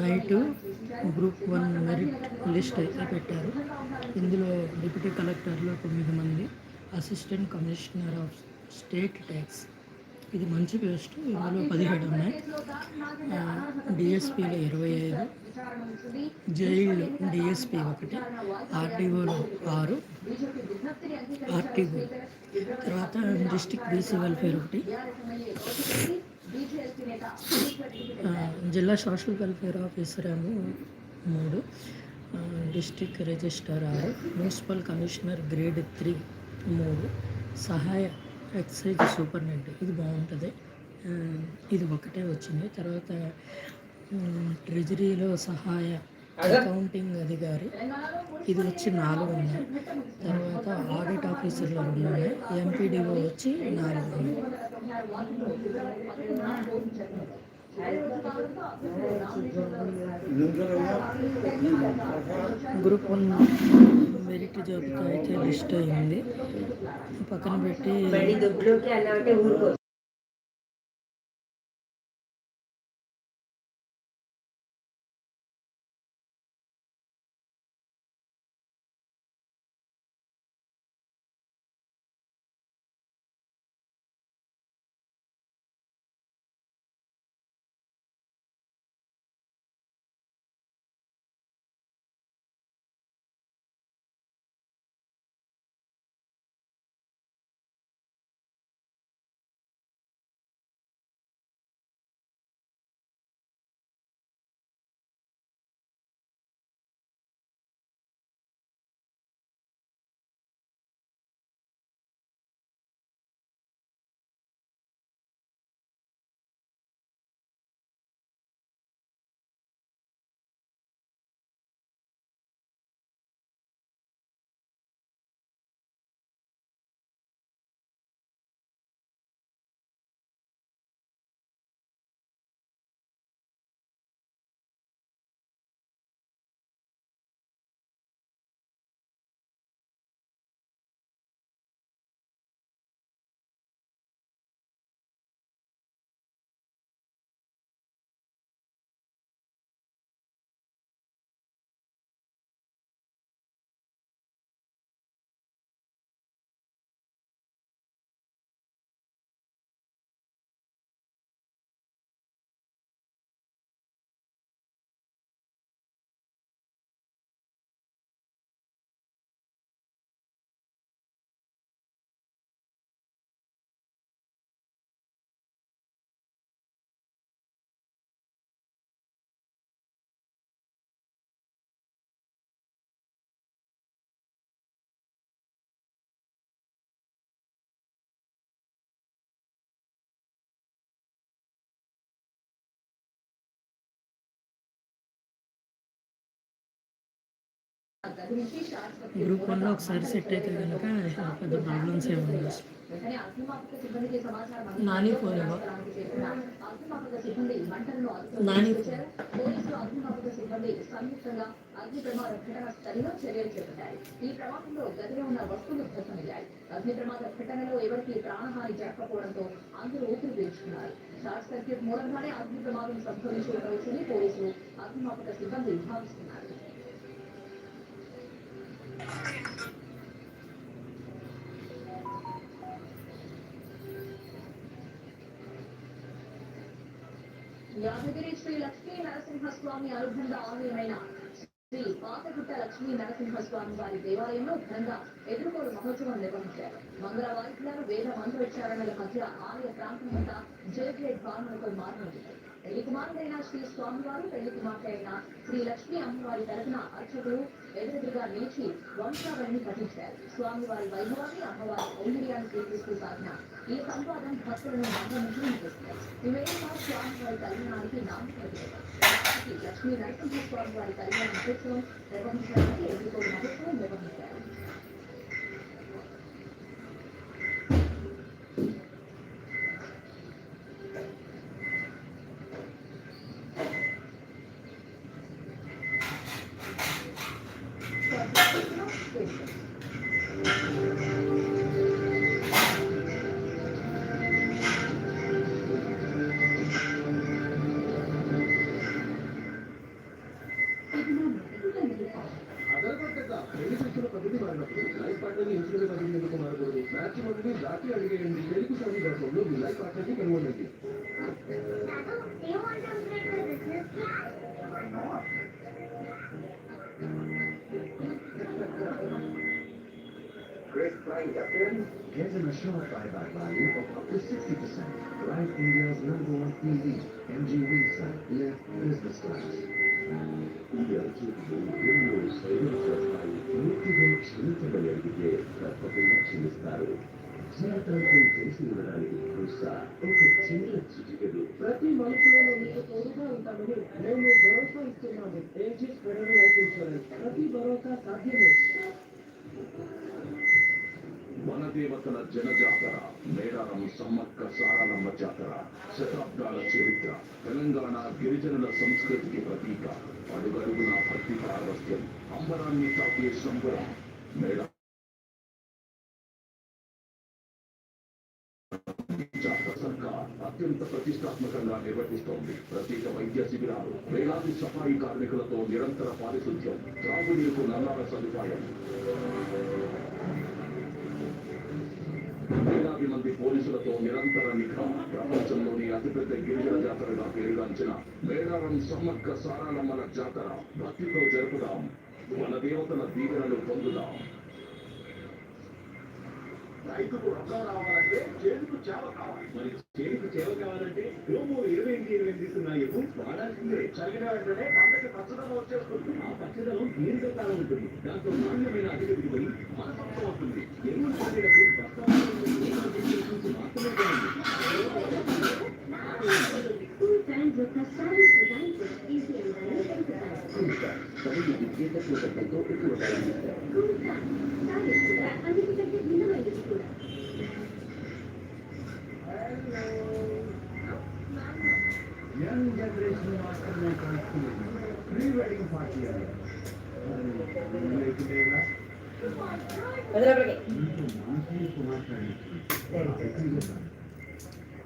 Night group one merit list అయితే పెట్టారు. ఇందులో డిప్యూటీ కలెక్టర్లు తొమ్మిది మంది assistant commissioner of state tax. ఇది మంచి పోస్ట్ ఇందులో పదిహేడు ఉన్నాయి. డిఎస్పీలో ఇరవై ఐదు జైళ్ళు డిఎస్పీ ఒకటి ఆర్టీఓలో ఆరు ఆర్టీఓ తర్వాత డిస్టిక్ బీసీ వెల్ఫేర్ ఒకటి. జిల్లా సోషల్ వెల్ఫేర్ ఆఫీసర్ ఏమో మూడు. డిస్టిక్ రిజిస్టర్ ఆరు. మున్సిపల్ కమిషనర్ గ్రేడ్ త్రీ మూడు. సహాయ ఎక్సైజ్ సూపరింటెండెంట్ ఇది బాగుంటుంది. ఇది ఒకటే వచ్చింది. తర్వాత ట్రెజరీలో సహాయ అకౌంటింగ్ అధికారి. ఇది వచ్చి నాలుగు ఉన్నాయి. తర్వాత ఆడిట్ ఆఫీసర్లో ఉన్నాయి. ఎంపీడీఓ వచ్చి నాలుగు ఉన్నాయి. గ్రూప్ వన్ మెరిట్ జాబ్ అయితే లిస్ట్ అయింది. పక్కన పెట్టి గ్రూప్ వన్లో ఒకసారి సెట్ అయితే కనుక పెద్ద ప్రాబ్లమ్స్ ఏమి ఉండవు. Nani phone Nani phone. అగ్ని ప్రమాద ఘటన స్థలిలో చర్యలు చేపట్టాయి ఈ ప్రమాదంలో గదిలో ఉన్న వస్తువులు ధ్వసమయ్యాయి అగ్ని ప్రమాద ఘటనలో ఎవరికి ప్రాణహాని జరగకపోవడంతో అందరూ ఊపిరి పీల్చుకున్నారు షార్ట్ సర్క్యూట్ మూలంగానే అగ్ని ప్రమాదం సంభవించి ఉండవచ్చని పోలీసులు అగ్నిమాపక సిబ్బంది భావిస్తున్నారు యాదగిరి శ్రీ లక్ష్మీ నరసింహస్వామి అనుబంధ ఆలయమైన శ్రీ పాతగుట్ట లక్ష్మీ నరసింహస్వామి వారి దేవాలయంలో ఘనంగా ఎదుర్కోలు మహోత్సవం నిర్వహించారు. మంగళ వాయిద్యాలు మంది విచారణల మధ్య ఆలయ ప్రాంతమంతా జయ జయ భావనలతో మారుమోగింది. పెళ్ళి కుమారుడైన శ్రీ స్వామివారు పెళ్ళి కుమార్తె అయిన శ్రీ లక్ష్మీ అమ్మవారి తరఫున అర్చకులు ఎదురెదురుగా నిలిచి వంశావళిని పఠించారు. స్వామివారి వైభవాన్ని అమ్మవారి ఔన్నర్యాన్ని స్వీకరిస్తూ సాగిన ఈ సంవాదం భక్తులను మంగళముఖులను చేస్తుంది ఈ మేరకు స్వామివారి కళ్యాణానికి నాంది పలికారు. శ్రీ లక్ష్మీ నరసింహస్వామి వారి కళ్యాణ మహోత్సవం నిర్వహించడానికి ఎదుర్కొని మహోత్సవం నిర్వహించారు. ಆನಂದ ಕುಮಾರ್ ಗೌರಿ ಮ್ಯಾಚ್ ಒಂದು ರಾತ್ರಿ ಅಡುಗೆ ಎಂದು ಬೆಳಕು ಸಾಗಿ ಬೆಳೆಕೊಂಡು ಜುಲೈ ಪಾತ್ರಕ್ಕೆ convert Great flying captain. Get an assured buyback value of up to 60%. Drive India's number one EV, MG site, left business class. We are capable of savings of 5 తప్పకుండా క్షమిస్తారు జీవితాంతం తెలిసి ఉండడానికి బహుశా ఒక చిన్న చిటికెడు. ప్రతి మనుషులలో మీకు తోడుగా ఉంటామని మేము భరోసా ఇస్తున్నాము. ఫెడరల్ లైఫ్ ఇన్సూరెన్స్ ప్రతి భరోసా సాధ్యమే. వనదేవతల మేడారం సమ్మక్క సారలమ్మ జాతర శతాబ్దాల చరిత్ర తెలంగాణ గిరిజనుల సంస్కృతికి ప్రతీక అడుగడుగున భక్తి పారవస్యం అంబరాన్ని తాకే సంబరం మేడారం ప్రతిష్టాత్మకంగా నిర్వహిస్తోంది ప్రత్యేక వైద్య శిబిరాలు వేలాది సఫాయి కార్మికులతో నిరంతర పారిశుద్ధ్యం త్రాగునీరు నల్లాల సదుపాయం. వేలాది మంది పోలీసులతో నిరంతర నిఘా ప్రపంచంలోని అతిపెద్ద గిరిజన జాతరగా పేరుగాంచిన మేడారం సమ్మక్క సారాలమ్మల జాతర భక్తితో జరుపుదాం. మన దేవతల దీవెనలు పొందుదాం. రైతుకు రొక్కం రావాలంటే చేతికు చేవ కావాలి. మరి చేతికి చేవ కావాలంటే యోము ఇరవై ఎనిమిది ఇరవై ఎనిమిది ఇస్తున్నాయి వాడాల్సిందే. చలిగిన వెంటనే పంటకి పచ్చదనం వచ్చేస్తుంది. ఆ పచ్చదనం దీర్ఘకాలం ఉంటుంది. దాంతో నాణ్యమైన అధిక దిగుబడి మన సొంతం అవుతుంది ఎరువులు చల్లేటప్పుడు బస్తాలు మాత్రమే వదిలే